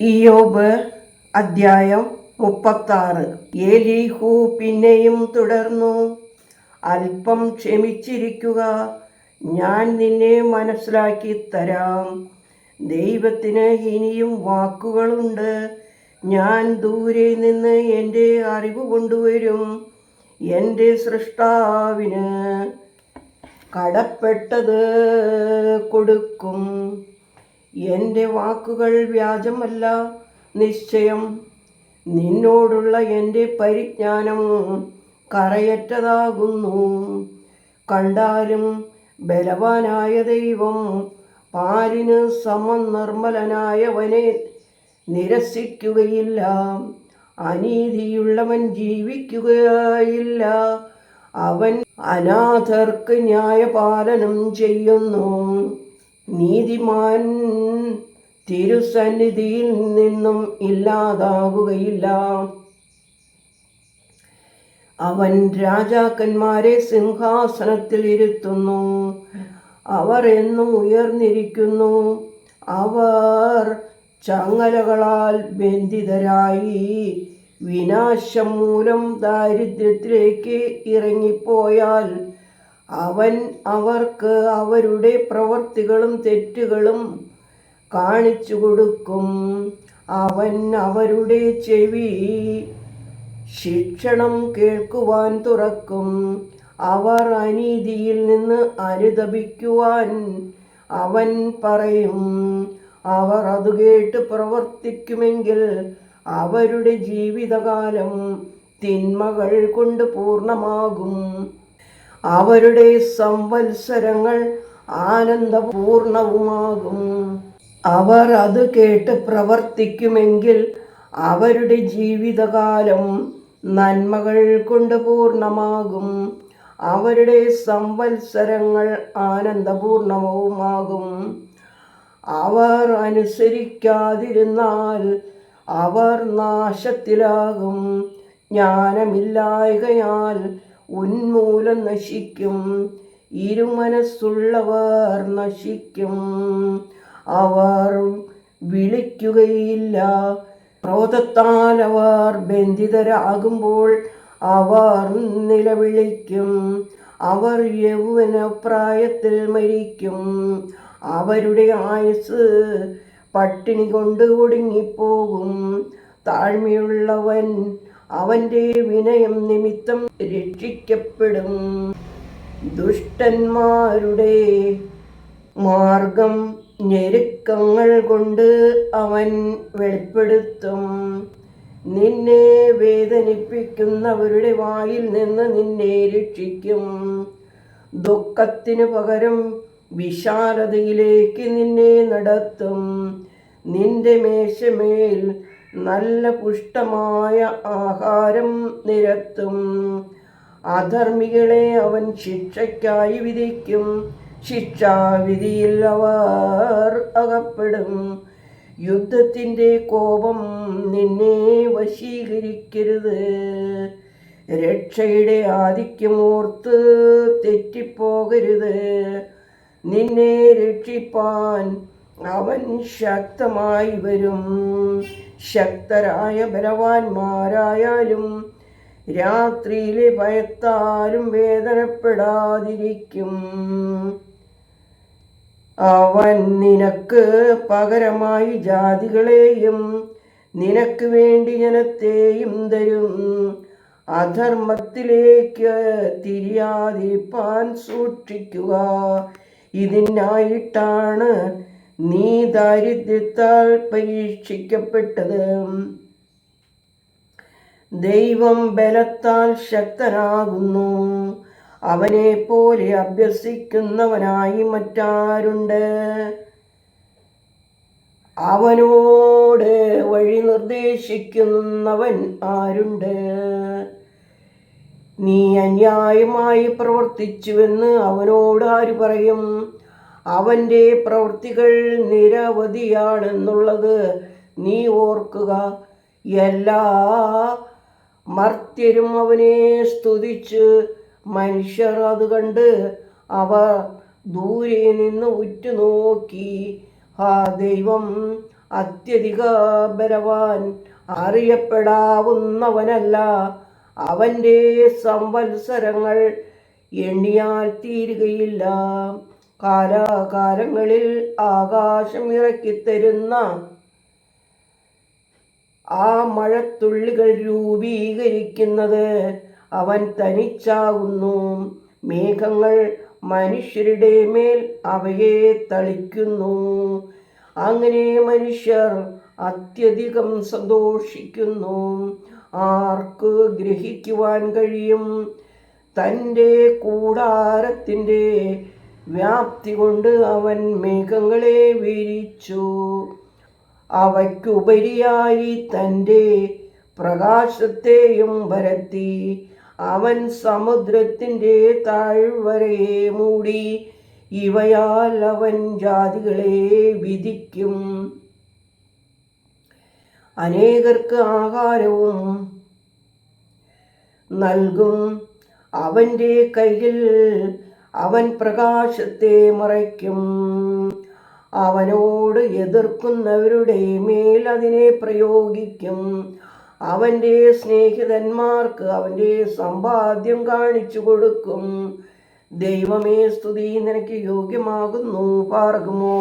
ഇയോബ് അദ്ധ്യായം മുപ്പത്താറ്. ഏലീഹു പിന്നെയും തുടർന്നു അല്പം ക്ഷമിച്ചിരിക്കുക ഞാൻ നിന്നെ മനസ്സിലാക്കി തരാം. ദൈവത്തിന് ഇനിയും വാക്കുകളുണ്ട്. ഞാൻ ദൂരെ നിന്ന് എന്റെ അറിവ് കൊണ്ടുവരും എന്റെ സൃഷ്ടാവിന് കടപ്പെട്ടത് കൊടുക്കും. എന്റെ വാക്കുകൾ വ്യാജമല്ല നിശ്ചയം. നിന്നോടുള്ള എന്റെ പരിജ്ഞാനം കറയറ്റതാകുന്നു. കണ്ടാലും ബലവാനായ ദൈവം പാലിന് സമം നിർമ്മലനായവനെ നിരസിക്കുകയില്ല. അനീതിയുള്ളവൻ ജീവിക്കുകയില്ല. അവൻ അനാഥർക്ക് ന്യായപാലനം ചെയ്യുന്നു. നീതിമാൻ തിരുസന്നിധിയിൽ നിന്നും ഇല്ലാതാകുകയില്ല അവൻ രാജാക്കന്മാരെ സിംഹാസനത്തിൽ ഇരുത്തുന്നു. അവർ എന്നും ഉയർന്നിരിക്കുന്നു. അവർ ചങ്ങലകളാൽ ബന്ധിതരായി വിനാശം മൂലം ദാരിദ്ര്യത്തിലേക്ക് ഇറങ്ങിപ്പോയാൽ അവൻ അവർക്ക് അവരുടെ പ്രവർത്തികളും തെറ്റുകളും കാണിച്ചു കൊടുക്കും. അവൻ അവരുടെ ചെവി ശിക്ഷണം കേൾക്കുവാൻ തുറക്കും. അവർ അനീതിയിൽ നിന്ന് അനുദപിക്കുവാൻ അവൻ പറയും. അവർ അത് കേട്ട് പ്രവർത്തിക്കുമെങ്കിൽ അവരുടെ ജീവിതകാലം തിന്മകൾ കൊണ്ട് പൂർണമാകും. അവരുടെ സംവത്സരങ്ങൾ ആനന്ദപൂർണവുമാകും. അവർ അത് കേട്ട് പ്രവർത്തിക്കുമെങ്കിൽ അവരുടെ ജീവിതകാലം നന്മകൾ കൊണ്ട് പൂർണമാകും അവരുടെ സംവത്സരങ്ങൾ ആനന്ദപൂർണവുമാകും. അവർ അനുസരിക്കാതിരുന്നാൽ അവർ നാശത്തിലാകും. ജ്ഞാനമില്ലായകയാൽ ഉന്മൂലം നശിക്കും. ഇരുമനസ്സുള്ളവർ നശിക്കും. അവർ വിളിക്കുകയില്ല. ക്രോധത്താൽ അവർ ബന്ധിതരാകുമ്പോൾ അവർ നിലവിളിക്കും. അവർ യൗവന പ്രായത്തിൽ മരിക്കും. അവരുടെ ആയുസ് പട്ടിണി കൊണ്ട് ഒടുങ്ങിപ്പോകും. താഴ്മയുള്ളവൻ അവന്റെ വിനയം നിമിത്തം രക്ഷിക്കപ്പെടും. ദുഷ്ടന്മാരുടെ മാർഗം ഞെരുക്കങ്ങൾ കൊണ്ട് അവൻ വെളിപ്പെടുത്തും. നിന്നെ വേദനിപ്പിക്കുന്നവരുടെ വായിൽ നിന്ന് നിന്നെ രക്ഷിക്കും. ദുഃഖത്തിനു പകരം വിശാലതയിലേക്ക് നിന്നെ നടത്തും. നിന്റെ മേശമേൽ നല്ല പുഷ്ടമായ ആഹാരം നിരത്തും. അധർമ്മികളെ അവൻ ശിക്ഷയ്ക്കായി വിധിക്കും. ശിക്ഷാവിധിയിൽ അവർ അകപ്പെടും. യുദ്ധത്തിന്റെ കോപം നിന്നെ വശീകരിക്കരുത്. രക്ഷയുടെ ആധിക്യമോർത്ത് തെറ്റിപ്പോകരുത്. നിന്നെ രക്ഷിപ്പാൻ അവൻ ശക്തമായി വരും. ശക്തരായ ബലവാന്മാരായാലും രാത്രിയിലെ ഭയത്താലും വേദനപ്പെടാതിരിക്കും. അവൻ നിനക്ക് പകരമായി ജാതികളെയും നിനക്ക് വേണ്ടി ജനത്തെയും തരും. അധർമ്മത്തിലേക്ക് തിരിയാതിരിപ്പാൻ സൂക്ഷിക്കുക. ഇതിനായിട്ടാണ് നീ ദാരിദ്ര്യത്താൽ പരീക്ഷിക്കപ്പെട്ടത്. ദൈവം ബലത്താൽ ശക്തനാകുന്നു. അവനെ പോലെ അഭ്യസിക്കുന്നവനായി മറ്റാരുണ്ട്? അവനോട് വഴി നിർദ്ദേശിക്കുന്നവൻ ആരുണ്ട്? നീ അന്യായമായി പ്രവർത്തിച്ചുവെന്ന് അവനോട് ആര് പറയും? അവന്റെ പ്രവൃത്തികൾ നിരവധിയാണെന്നുള്ളത് നീ ഓർക്കുക. എല്ലാ മർത്യരും അവനെ സ്തുതിച്ച് മനുഷ്യർ അത് കണ്ട് അവർ ദൂരെ നിന്ന് ഉറ്റുനോക്കി ആ ദൈവം അത്യധിക ബലവാൻ അറിയപ്പെടാവുന്നവനല്ല. അവന്റെ സംവത്സരങ്ങൾ എണ്ണിയാൽ തീരുകയില്ല. കാലാകാലങ്ങളിൽ ആകാശം ഇറക്കിത്തരുന്ന ആ മഴത്തുള്ളികൾ രൂപീകരിക്കുന്നത് അവൻ തനിച്ചാകുന്നു. മേഘങ്ങൾ മനുഷ്യരുടെ മേൽ അവയെ തളിക്കുന്നു. അങ്ങനെ മനുഷ്യർ അത്യധികം സന്തോഷിക്കുന്നു. ആർക്ക് ഗ്രഹിക്കുവാൻ കഴിയും? തന്റെ കൂടാരത്തിന്റെ വ്യാപ്തി കൊണ്ട് അവൻ മേഘങ്ങളെ വിരിച്ചു. അവയ്ക്കുപരിയായി തന്റെ പ്രകാശത്തെയും പരത്തി അവൻ സമുദ്രത്തിന്റെ താഴ്വരയെ മൂടി ഇവയാൽ അവൻ ജാതികളെ വിധിക്കും. അനേകർക്ക് ആഹാരവും നൽകും. അവന്റെ കയ്യിൽ അവൻ പ്രകാശത്തെ മറയ്ക്കും. അവനോട് എതിർക്കുന്നവരുടെ മേൽ അതിനെ പ്രയോഗിക്കും. അവന്റെ സ്നേഹിതന്മാർക്ക് അവന്റെ സമ്പാദ്യം കാണിച്ചു കൊടുക്കും. ദൈവമേ സ്തുതി നിനക്ക് യോഗ്യമാകുന്നു പാർക്കുമോ?